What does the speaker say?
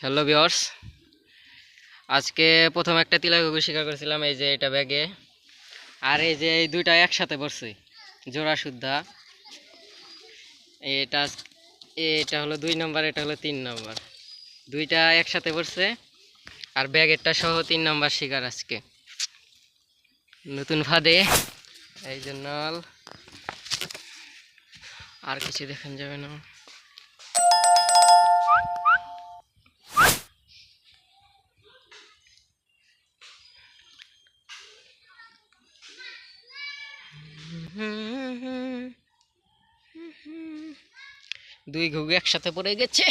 Hello বিয়ার্স আজকে প্রথম একটা তিলা ঘুঘু শিকার করেছিলাম, এই যে এটা ব্যাগে। আর এই যে এই দুইটা একসাথে পড়ছে, জোড়া শুদ্ধা এটা এটা হলো দুই নম্বর, এটা হলো তিন নম্বর। দুইটা একসাথে পড়ছে, আর ব্যাগেরটা সহ তিন নম্বর শিকার আজকে। নতুন ফাঁদে, এই জন্য আর কিছু দেখান যাবে না। দুই ঘুঘু একসাথে পড়ে গেছে।